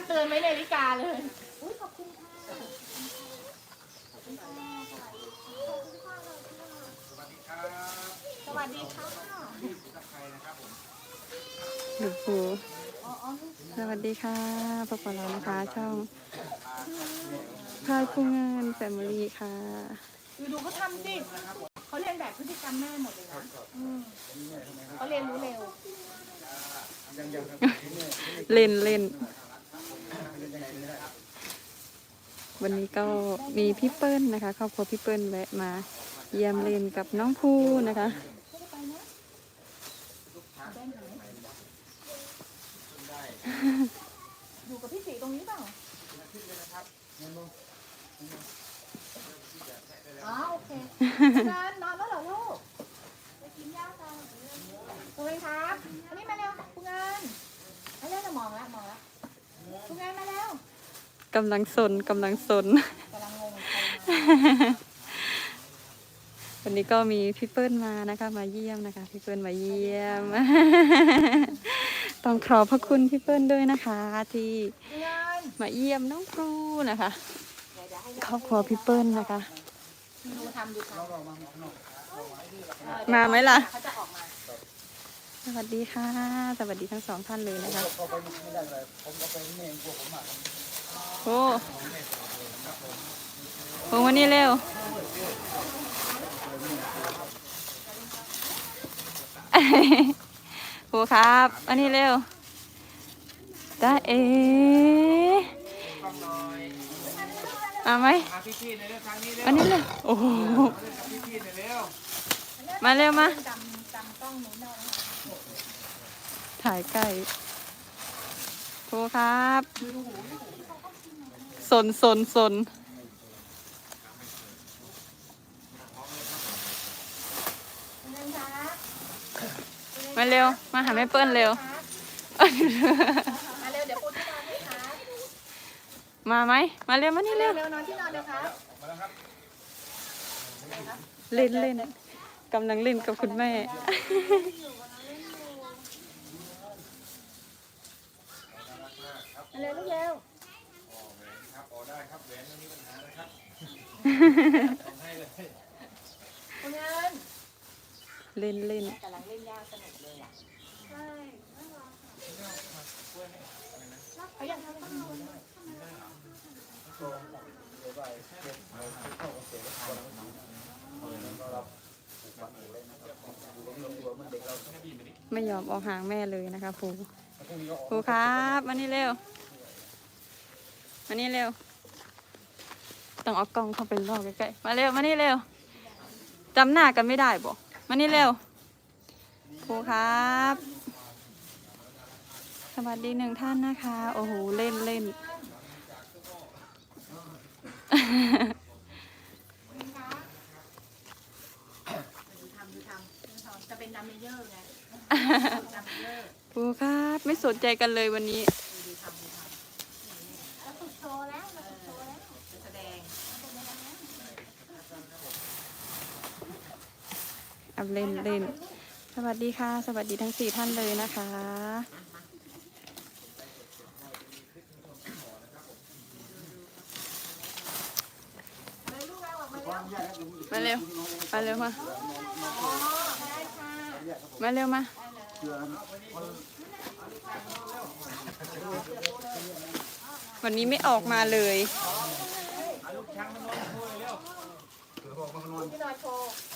งเตือนไว้ในนาฬิกาเลยอุ้ยขอบคุณค่ะขอบคุณค่ะสวัสดีค่ะหลวงปู่สวัสดีค่ะพบกับเรานะคะ ช่องพายผู้เงินแฟมิลี่ค่ะดูดูเขาทำสิเขาเรียนแบบพฤติกรรมแม่หมดเลยนะอืมเขาเรียนรู้เร็ว เล่นเล่น วันนี้ก็มีพี่เปิ้ลนะคะครอบครัวพี่เปิ้ลแวะมาเยี่ยมเล่นกับน้องภูนะคะอยู่กับพี่สีตรงนี้เปล่าอ๋อโอเคงานนอนแล้วเหรอลูกไปกินย่ากันคุณเงินครับอันนี้มาเร็วคุณเงินมาเร็วจะมองแล้วมองแล้ว คุณเงินมาเร็วกำลังสนกำลังสน กำลังงงใครมาวันนี้ก็มีพี่เปิ้ลมานะคะ มาเยี่ยมนะคะ พี่เปิ้ลมาเยี่ยม ต้องขอบพระคุณพี่เปิ้ลด้วยนะคะ ที่คุณเงินมาเยี่ยมน้องครูนะคะเดี๋ยวเดี๋ยวให้ครอบครัวพี่เปิ้ลนะคะดูทำดูทำมาไหมล่ะเขาจะออกมาส วัสดีค่ะ สวัสดีทั้งสองท่านเลยนะคะโอ้โหวันนี้เร็ว โหครับอันนี้เร็วจ้าเอมาไหมมาพี่ๆในเรื่องครั้งนี้เร็วอันนี้เร็วโอ้โหกับพี่ๆในอยเร็วมาเร็วมา ถ่ายใกล้โทรครับ สนสนสนคุณเงินคะมาเร็ว มาหาแม่เปิ้ลเร็ว มาเร็วเดี๋ยวปูที่นอนให้คะมาไหม มาเร็วมานี่เร็เร็ววเร็วนอนที่นอนเร็วครับเล่นเล่นกำลังเล่นกับคุณแม่ มาเร็วลูกเร็วครับออได้ครับแหวนไม่มีปัญหานะครับส่งให้เลยคุณเงินเล่นเล่นกำลังเล่นยากสนุกเลยอะใช่เขาอยากทำอะไรไม่ยอมออกห่างแม่เลยนะคะปูปูครับมานี่เร็ว มานี่เร็ว ต้องเอากล้องเข้าไปลอกใกล้ๆ มาเร็ว มานี่เร็ว จำหน้ากันไม่ได้บอกมานี่เร็วปูครับ สวัสดีหนึ่งท่านนะคะ โอ้โห เล่นเล่นดูทำดูทำจะเป็นดัมเมเยอร์ไงดัมเมเยอร์ปูครับ ไม่สนใจกันเลยวันนี้ ดูทำดูทำแล้วฝึกโชว์แล้วเราฝึกโชว์แล้วแสดง อับเล่นเล่นสวัสดีค่ะ สวัสดีทั้งสี่ท่านเลยนะคะ มาเร็ว มาเร็วมา มาเร็วมาวันนี้ไม่ออกมาเลยลูกช้างมันน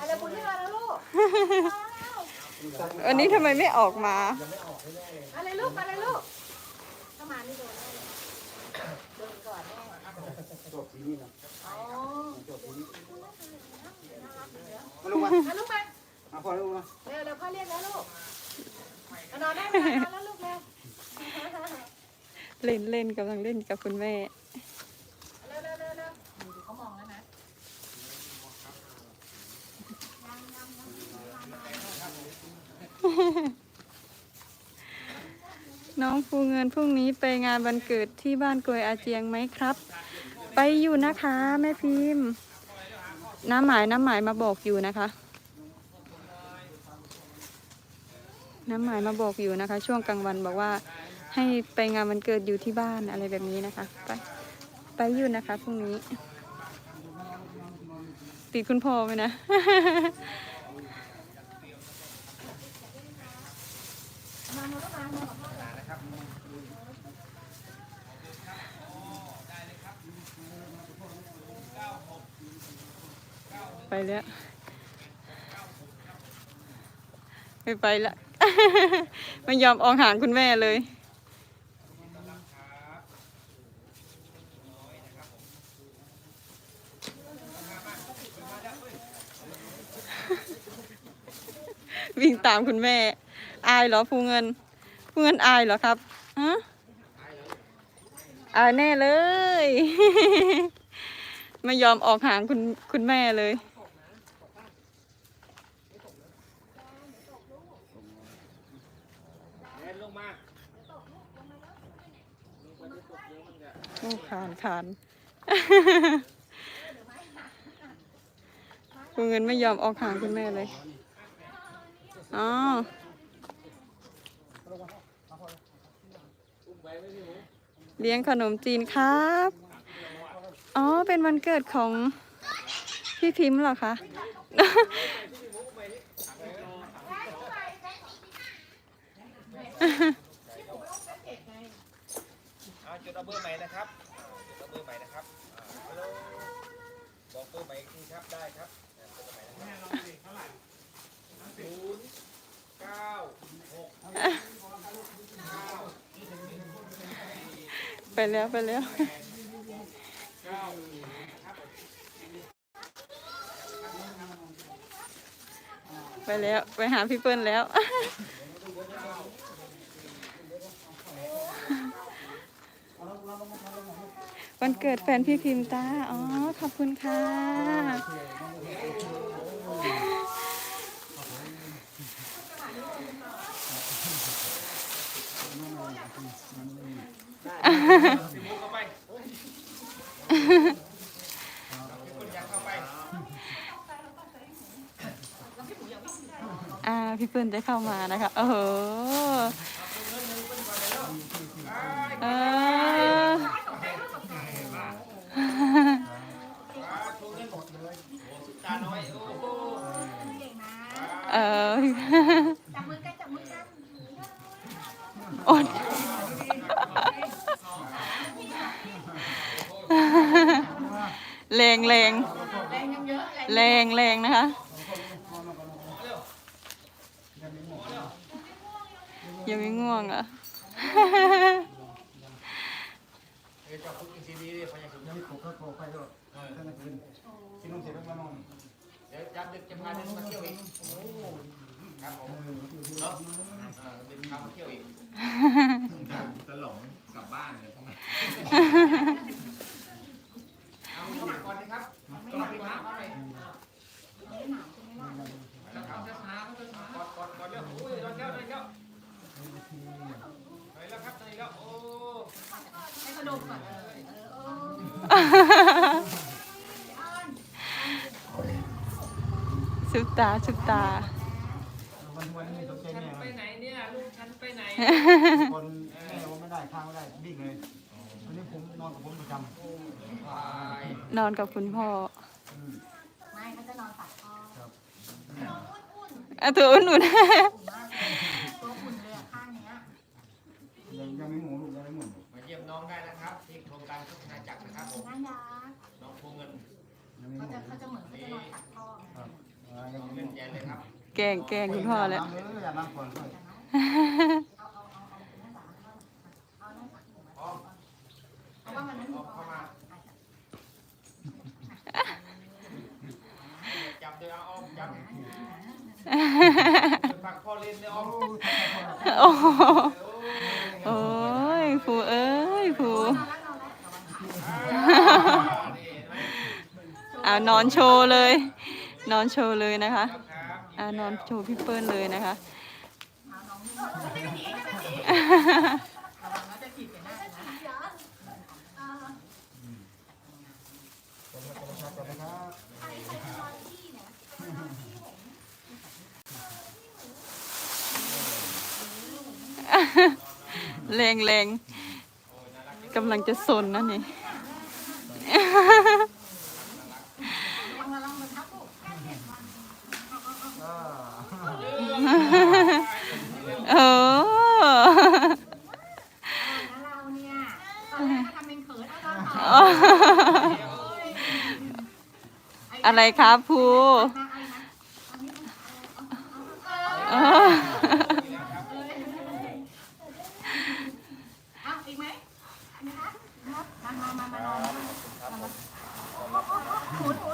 อนคุยเร็วที่นอนโชว์อะไรคุณที่นอนแล้วลูกวันนี้ทำไมไม่ออกมา อะไรลูกมาเลยลูกเข้ามานี่โดนแน่โดนก่อนแน่อ๋อมาลูกมามาลูกมามาพอลูกมาเร็วเร็วพ่อเรียกแล้วลูกมานอนได้ไหมนอนแล้วลูกเร็วเล่นเล่นกำลังเล่นกับคุณแม่ เร็วเร็วเร็วเร็วดูเขามองแล้วนะ น้องฟูเงินพรุ่งนี้ไปงานวันเกิดที่บ้านกลวยอาเจียงไหมครับ ไปอยู่นะคะแม่พิมพ์ น้ำหมายน้ำหมายมาบอกอยู่นะคะ น้ำหมายมาบอกอยู่นะคะ ช่วงกลางวันบอกว่าให้ไปงานวันเกิดอยู่ที่บ้านอะไรแบบนี้นะคะ ไปไปอยู่นะคะพรุ่งนี้ ติดคุณพ่อไหมนะมามาก็มามากับพ่อ นะครับ ไปแล้ว ไม่ไปละ ไม่ยอมออกห่างคุณแม่เลย วิ่งตามคุณแม่ อายเหรอภูเงินภูเงินอายเหรอครับฮะอายแน่เลย ไม่ยอมออกห่างคุณคุณแม่เลย แอนลงมา โอ้ ขานขานคุณเงินไม่ยอมออกห่างคุณแม่เลย อ๋อเลี้ยงขนมจีนครับ อ๋อ เป็นวันเกิดของพี่พิมพ์เหรอคะ เอาจุดเอาเบอร์ใหม่นะครับจุดเอาเบอร์ใหม่นะครับอ่าฮัลโหลบอกเบอร์ใหม่อีกทีครับได้ครับอ่าเบอร์ใหม่นะครับศูนย์เก้าหก ไปแล้วไปแล้วไปแล้ว ไปหาพี่เปิ้ลแล้ว วันเกิดแฟนพี่พิมพ์จ้าอ๋อ ขอบคุณค่ะ พี่มุกเข้าไปพี่คุณ อยากเข้าไปอ่าพี่เปิ้ลได้เข้ามานะคะโอ้โห รงแรงแรงนะคะ ยังไม่ง่วงอะเอ้ยเจ้าคุกกินซีดีดิพยายามยังไม่ปลุกก็ปลุกไปด้วยตั้งแต่คืนกินนมเสร็จแล้วมานอนเดี๋ยวจับดึกจะพาเดินมาเที่ยวอีกครับผมเนาะเดึกพามาเที่ยวอีกตลงกลับบ้านเลยพวกนั้น เอาเข้ามาก่อนนะครับก่อนพี่มาเข้าไปแล้วเข้าช้าๆเข้าช้าๆก่อนก่อนก่อนเร็วโอ้ยรอเจ้าเลยเจ้าไปแล้วครับไปแล้วโอ้ให้เขาดมก่อนเออเออสุดตาสุดตาวันวันนี้สนใจฉันแม่ไปไหนเนี่ยลูกฉันไปไหนคนแม่ว่าไม่ได้ข้างไม่ได้วิ่งเลยวันนี้ ผมนอนกับผมประจวายนอนกับคุณพ่อไม่เขาจะนอนตัดคออะตัวอุ่นอุ่นมากเลยตัวอุ่นเลยอะข้างเนี้ยำยังยังไม่หมูลูกยังไม่หมูมาเยี่ยมน้องได้นะครับที่โครงการพัฒนาจักรนะครับผมน่ารักน้องพวงเงินยังไม่หเขามูจะเขาจะเหมือนเขาจะนอนตัดคอไงครับยังน้องไม่เงิหนมูแย่เลยครับแกล้งแกล้งคุณพ่อแล้วน้ำเลยอย่าน้ำก่อนด้วยเอาเอาเอาเอาเป็นหน้าตาเอาหน้าตาหนูมาเพราะว่ามันนั้นหนู เข้ามา จับเดี๋ยวเอาออกจับ ปักคอเล่นเดี๋ยวเอาโอ้โหโอ้ยผูเอ้ยผูนอนแล้วนอนแล้วระวังขานอนโชว์เลย นอนโชว์เลยนะคะอานอนโชว์พี่เปิ้ลเลยนะคะ เอาน้องนี่จะหนีจะหนีระวังแล้วจะถีบไปหน้านะ นะครับ น แรงแรงกำลังจะสนนะนี่โอออะไรครับผู้เออ เอาอีกไหมอันนี้คะมามามามามา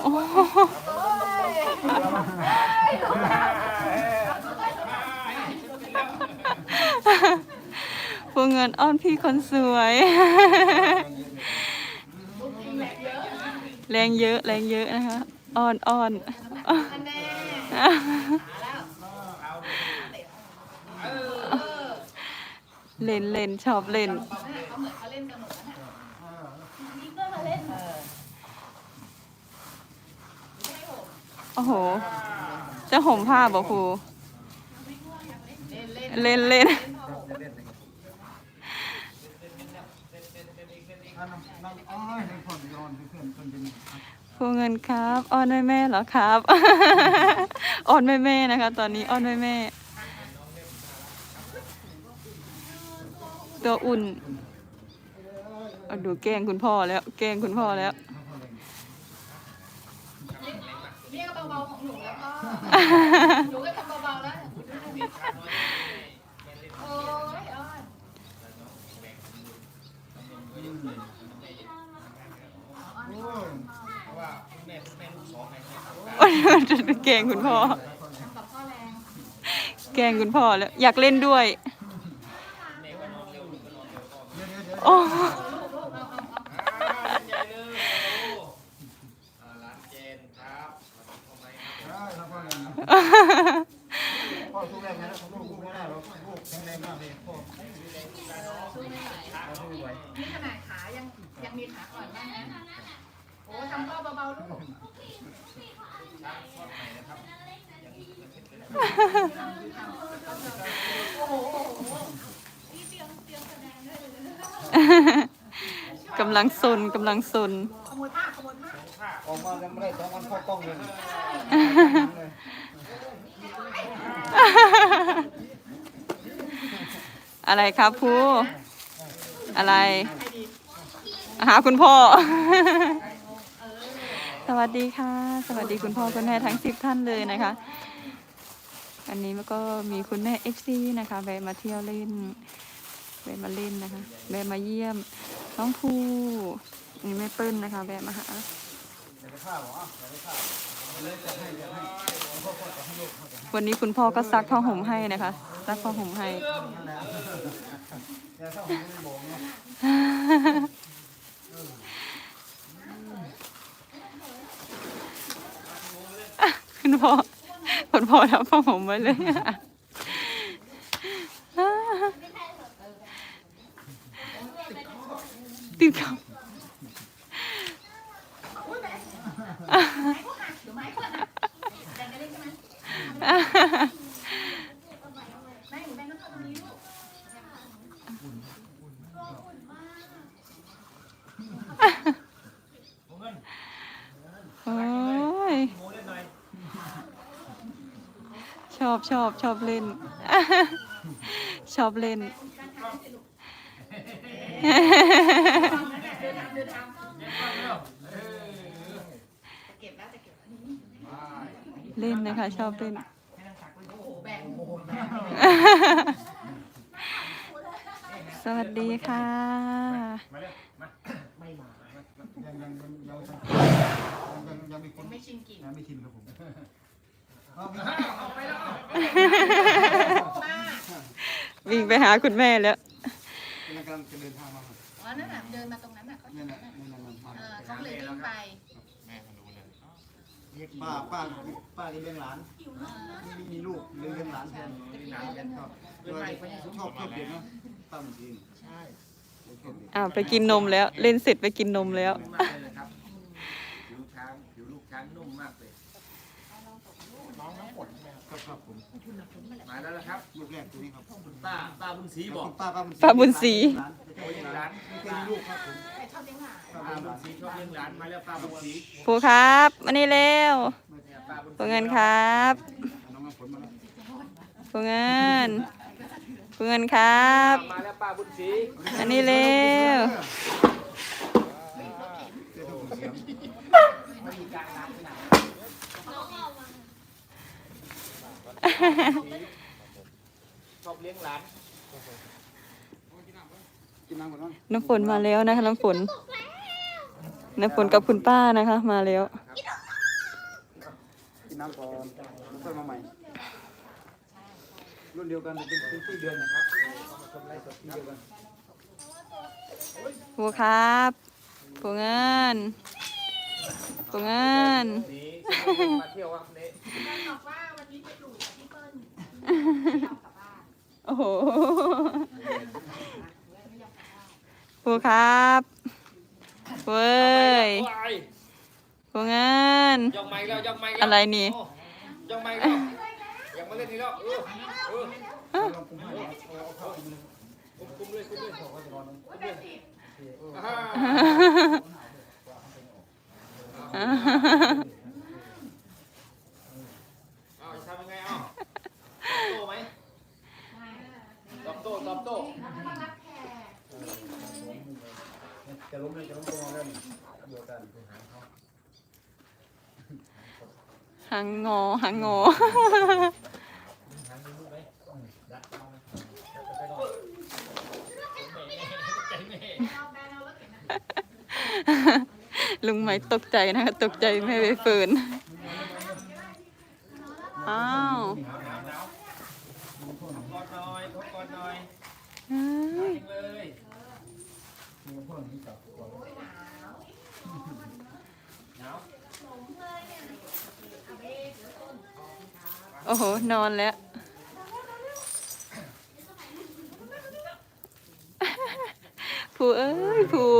โอ้ ภูเงินอ้อนพี่คนสวย แรงเยอะแรงเยอะนะคะอ้อนอ้อนอันแน่เล่นเล่นชอบเล่นเขาเหมือนเลนโอ้โห จะห่มผ้าบอกครูเล่นเล่น เล่นเล่นอันนั้เงินครับอ้อนแม่แม่เหรอครับอ้อนแม่แม่นะคะ ตอนนี้อ้อนแม่แม่ ตัวอุ่นเอาดูแกล้งคุณพ่อแล้ว แกล้งคุณพ่อแล้วเรียกเบาๆของหนูแล้วก็หนูก็ทำเบาๆแล้วโอ้ยอ้อนโอ้ย เพราะว่าคุณแม่คุณแม่ลูกสองไงครับจะแกล้งคุณพ่อกับพ่อแรงแกล้งคุณพ่อแล้ว อยากเล่นด้วยแม่ก็นอนเร็วลูกก็นอนเร็วก็เดี๋ยวเดี๋ยวเดี๋ยวโอ้อ่าใหญ่เลยโอ้โหอ่าร้านเจนครับมาทำไมครับได้ครับพ่อเลยนะพ่อสู้แรงนะลูกลูกไม่ได้หรอกลูกแข็งแรงมากเลยพ่อสู้ไม่ไหวเราสู้ไหวนี่ขนาดขายังยังมีขาอ่อนบ้างนะ โอ้ทำพ่อเบาๆลูกกำลังซนกำลังซนขโมยผ้าขโมยผ้าออกมายังไม่ได้สองวันเข้ากล้องเลยอะไรครับครูอะไร หาคุณพ่อ สวัสดีค่ะ สวัสดีคุณพ่อคุณแม่ทั้งสิบท่านเลยนะคะ อันนี้มันก็มีคุณแม่เอฟซีนะคะแวะมาเที่ยวเล่นแวะมาเล่นนะคะแวะมาเยี่ยมน้องภูนี่แม่เปิ้ลนะคะแวะมาหาวันนี้คุณพ่อก็ซักผ้าห่มให้นะคะซักผ้าห่มให้ นั่นแหละแต่ถ้าผมไม่บอกนะ คุณพ่อคุณพ่อทำผ้าห่มไว้เลยติดเขา เดี๋ยวไม้ขวดนะแบ่งกันได้ใช่ไหมแม่หนูแบ่งน้ำตาลตรงนี้ลูก ผมเงิน โอ้ย โมเล่นหน่อย ชอบชอบชอบเล่น ชอบเล่น เล่นนะคะ ชอบเล่น สวัสดีค่ะ ยังยังยังยังยังยังมีคนไม่ชินกินยังไม่ชินครับผม วิ่งไปหาคุณแม่แล้วกำลังจะเดินทางมาครับอ๋อนั่นน่ะเดินมาตรงนั้นน่ะเขาเห็นนั่นน่ะนี่แหละมันมาเออเขาเลยวิ่งไปแม่มาดูเลยป้าป้าป้าที่เลี้ยงหลานมีลูกเลี้ยงเลี้ยงหลานแทนครับชอบชอบเก็บเด็กเนาะป้าเหมือนกันใช่อ้าวไปกินนมแล้ว เล่นเสร็จไปกินนมแล้ว นุ่มมากเลยครับผิวช้างผิวลูกช้างนุ่มมากเลย ครับ ครับผม มาแล้วนะครับลูกแรกตัวนี้ครับป้าป้าบุญศรีบอกคุณป้าป้าบุญศรีป้าบุญศรีหลานไม่ใช่หลานไม่ใช่ลูกครับผมแต่ชอบเลี้ยงหมาป้าบุญศรีชอบเลี้ยงหลานมาแล้วป้าบุญศรีครูครับมานี่เร็วเนี่ยป้าบุญศครูรีเงินครับน้องน้ำฝนมาแล้วครูเงินครูเงินครับมาแล้วป้าบุญศรีอันนี้เร็วเจ้าของเสียง ชอบเลี้ยงหลานกินน้ำก่อนน้องน้ำฝนมาแล้วนะคะ น้ำฝน น้ำฝนกับคุณป้านะคะ มาแล้ว กินน้ำก่อนแล้วค่อยมาใหม่ รุ่นเดียวกันแต่เป็นเป็นที่เดือนนะครับทำไรสดที่เดียวกันครูครับครูเงินครูเงินนี่มาเที่ยวครับนี่แม่บอกว่าวันนี้ไปอยู่กับพี่เปิ้ล โอ้โหไม่ยอมกลับบ้านครูครับเว้ยโอ้ยครูเงินยองไม้แล้วยองไม้แล้วอะไรนี่ โยองไม้แล้วยังมาเล่นนี่แล้วเออเออลองคุมให้ครับเอาเอาเข้าคุมเลยคุมคุมเลยคุมเลยขอเขาจะนอนนะว่าแต่สิอ่าเอาจะทำยังไงเอาตอบโต้ไหมตอบโต้ตอบโต้ มารับแขก จะล้มเลยจะล้มตัวงอแล้วนี่เดียวกัน หางงอหางงอ ลุงไหมตกใจนะคะ ตกใจแม่ใบเฟิร์นอ้าว หนาวหนาวกอดหน่อยกอดหน่อย เฮ้ย จริงเลย มีพ่อหนีกลับก่อน หนาว โอ้โห นอนแล้ว ผูเอ้ย ผู้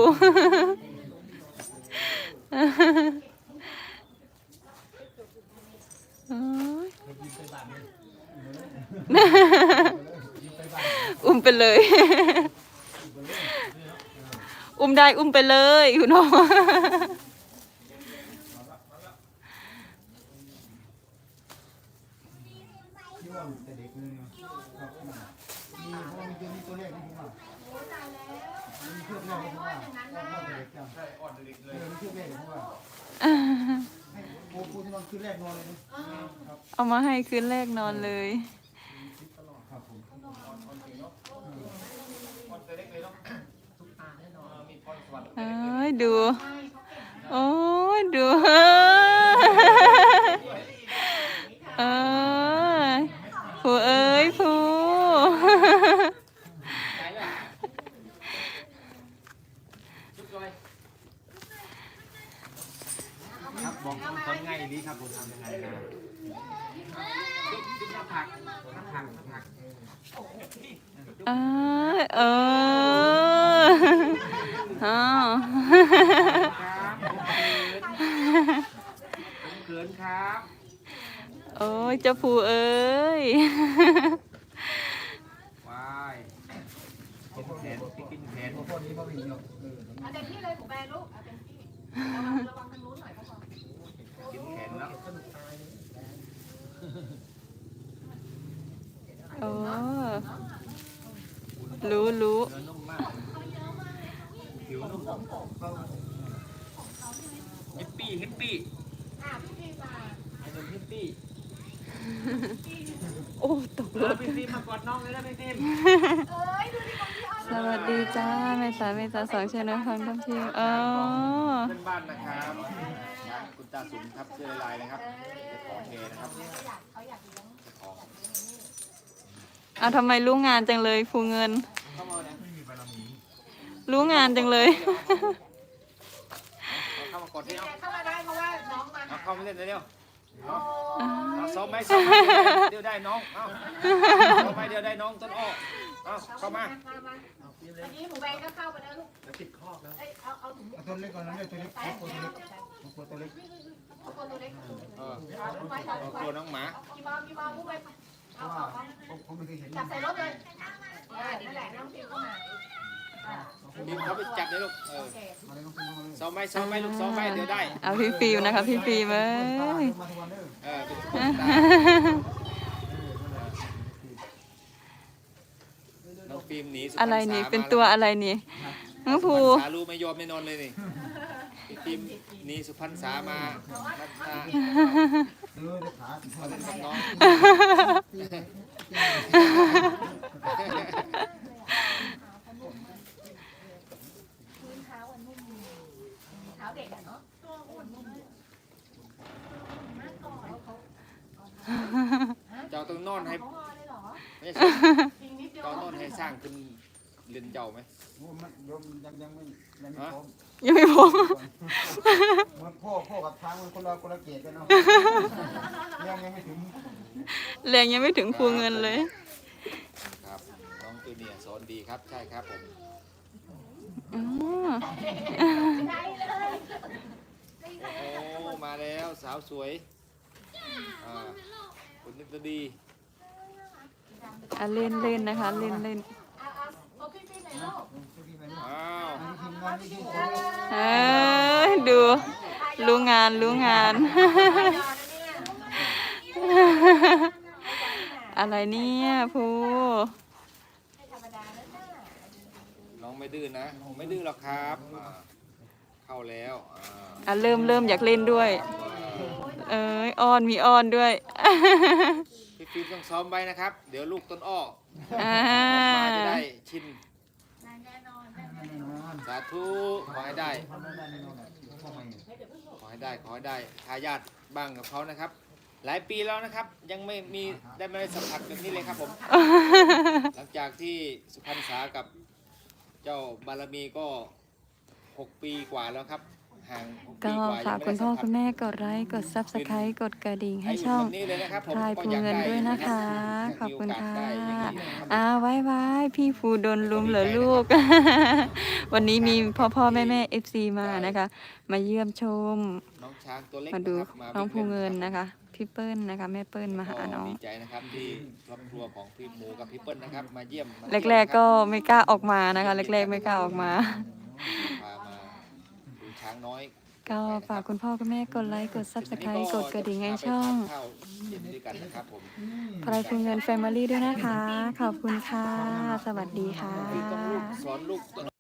อุ้มไปเลย อุ้มได้อุ้มไปเลยคุณน้อง ที่ว่าแต่เด็กเลยนะครับมีเพราะว่ามีตัวนี้ตัวแรกที่ผมว่ามีเครื่องแรกที่ผมว่าว่าแต่เด็กจัง ใช่อ่อนเด็กเล เอย อมีเคืนแรกที่ผมว่าให้โอ้ปูที่นอนคืนแรกนอนเลยนะเอามาให้คืนแรกนอนเลย ครับผมเอ้ยดู โอ้ยดู เอ้ยผูเอ้ยผู ไหนล่ะจุ๊บเลย ครับบอกค นง่ายดีครับผมทำยังไงนะจุ๊บจุ๊บหน้าผักหน้าผักหน้าผักเอ้ยเอออ้าวครับผมเขินครับโอ้ยเจ้าผูเอ้ย วายกินแขนพี่กินแขนพ่อนี้พ่อวิ่งเนาะเอาเต็มที่เลยผมแบลูกเอาเต็มที่ระวังระวังทางนู้นหน่อยก็พอ กินแขนแล้ว โอ้ รู้รู้ผิวนุ่มฮิปปี้ฮิปปี้ไอ้หนุ่มฮิปปี้โอ้ตกรถพี่ฟิล์มมากอดน้องเลยนะพี่ฟิล์มสวัสดีจ้าเมษาเมษาสองเชนฟังคำพิมพ์อ๋อเพื่อนบ้านนะครับคุณตาสุนครับเสื้อลายนะครับเจ้าขอเทนะครับขอยากเขอยากเลี้ยง เจ้าของเอาทำไมรู้งานจังเลยฟูเงินเข้ามาเนี่ยรู้งานจังเลยเอาเข้ามากดที่เอาเข้ามาได้เพราะว่าน้องมาเอาหาเข้ามาเล่นเลยเร็วโอ้เอาซ้อมไหมซ้อมไหมเดี๋ยวได้น้องเอาซ้อมไหมเดี๋ยวได้น้องต้นอ้อเอาเข้ามามามาอันนี้หมูแบงก็เข้าไปแล้วลูกติดคอกแล้วเอ้ยเอาเอาถุงเอาตัวเล็กก่อนนะเนี่ยตัวเล็กตัวเล็กตัวตัวเล็กเอาตัวตัวเล็กเออเอาลูกไปเอาลูเอากไปตัวน้องหมากี่บอลกี่บอลลูกไป เพราะว่าผมผมไม่เคยเห็นจับใส่รถเลยอ่านั่นแหละน้องฟิวเข้ามาอ่าดิมเขาไปจับเลยลูกเออโอเคมาเลยน้องฟิล์มาเลยซ้อมไมซ้อมไหมลูกซ้อมไหมเดี๋ยวได้ เอาพี่ฟิวนะคะพี่ฟิวเอ้ย มาทุกวันเด้อเออเป็นคนตาน้องฟิล์มหนีสุพอะไรนี่เป็นตัวอะไรนี่น้องภูสารู้ไม่ยอมไม่นอนเลยนี่พี่ฟิล์มหนีสุพรรณษามานัดมาเด้อเด้อขามาเล่นา เท้าเด็กอะเนาะตัวอ้วนนุ่มเจ้าต้องนอนให้เขางอเลยเหรอไม่ใช่จริงนิดเดียว เจ้านอนให้สร้างขึ้น เรือนเจ้าไหม โอ้มันยมยังยังไม่ยังไม่พร้อมยังไม่พอเหมือนพ่อพ่อกับช้างมันคนละคนละเกียรติกันเนาะยังยังไม่ถึงแรงยังไม่ถึงภูเงินเลย ครับ น้องจูเนียร์สอนดีครับ ใช่ครับผมอ๋อได้เลยโอ้มาแล้วสาวสวยอ่าคุณนิตดี อะเล่นเล่นนะคะ เล่นเล่นเอาเอาเอาพี่พี่หน่อยลูกพี่ไปนู่นอ้าวอันนี้ทีมงานนี่ทีมเอ้ยดูรู้งานรู้งาน อะไรเนี่ยภูธรรมดาแล้วจ้าน้องไม่ดื้อนะไม่ดื้อหรอกครับอ่าเข้าแล้วอ่าอะเริ่มเริ่มอยากเล่นด้วย เอ้ยอ้อนมีอ้อนด้วย พี่ฟิล์มต้องซ้อมไว้นะครับ เดี๋ยวลูกต้นอ้ออ่า มาจะได้ชิน แน่นอนแน่ แน่นอน สาธุขอให้ได้ทำได้แน่นอนพ่อใหม่ขอให้ได้ขอให้ได้ทายาทบ้างกับเขานะครับ หลายปีแล้วนะครับ ยังไม่มีได้ไม่ได้สัมผัสแบบนี้เลยครับผม หลังจากที่สุพรรณษากับเจ้าบารมีก็หกปีกว่าแล้วครับห่างห กก็ปีกว่าฝากคุณพ่อคุณแม่กดไลค์กดซับสไครต์กดกระดิ่งให้ช่องให้แบบนี้เลยนะครับผมพลายก็ภูอยากเงินได้ด้วยนะคะรับขอบคุณมีโกาสค่ะได้อย่างนี้นะครับอ่าไว้ไว้พี่ภูโดนลุมเหรอลูก วันนี้มีพ่อพ่อแม่แม่เอฟซีมานะคะ มาเยี่ยมชมน้องช้างตัวเล็กมาดูนะครับน้องภูวิ่ล่เงินนะคะพี่เปิ้ลนะคะแม่เปิ้ลมาหาน้องดีใจนะครับที่ครอบครัวของพี่หมูกับพี่เปิ้ลนะครับมาเยี่ยมมาแรกๆก็ไม่กล้าออกมานะคะแรกๆไม่กล้าออกมาพามาดู ช้างน้อยก็ฝากคุณพ่อคุณแม่กดไลค์กดซับสไครต์กดกระดิ่งให้ช่องพาไปทานข้าวเย็นด้วยกันนะครับผมพลายภูเงินแฟมิลี่ด้วยนะคะ ขอบคุณค่ะ สวัสดีค่ะต้องลูกสอนลูก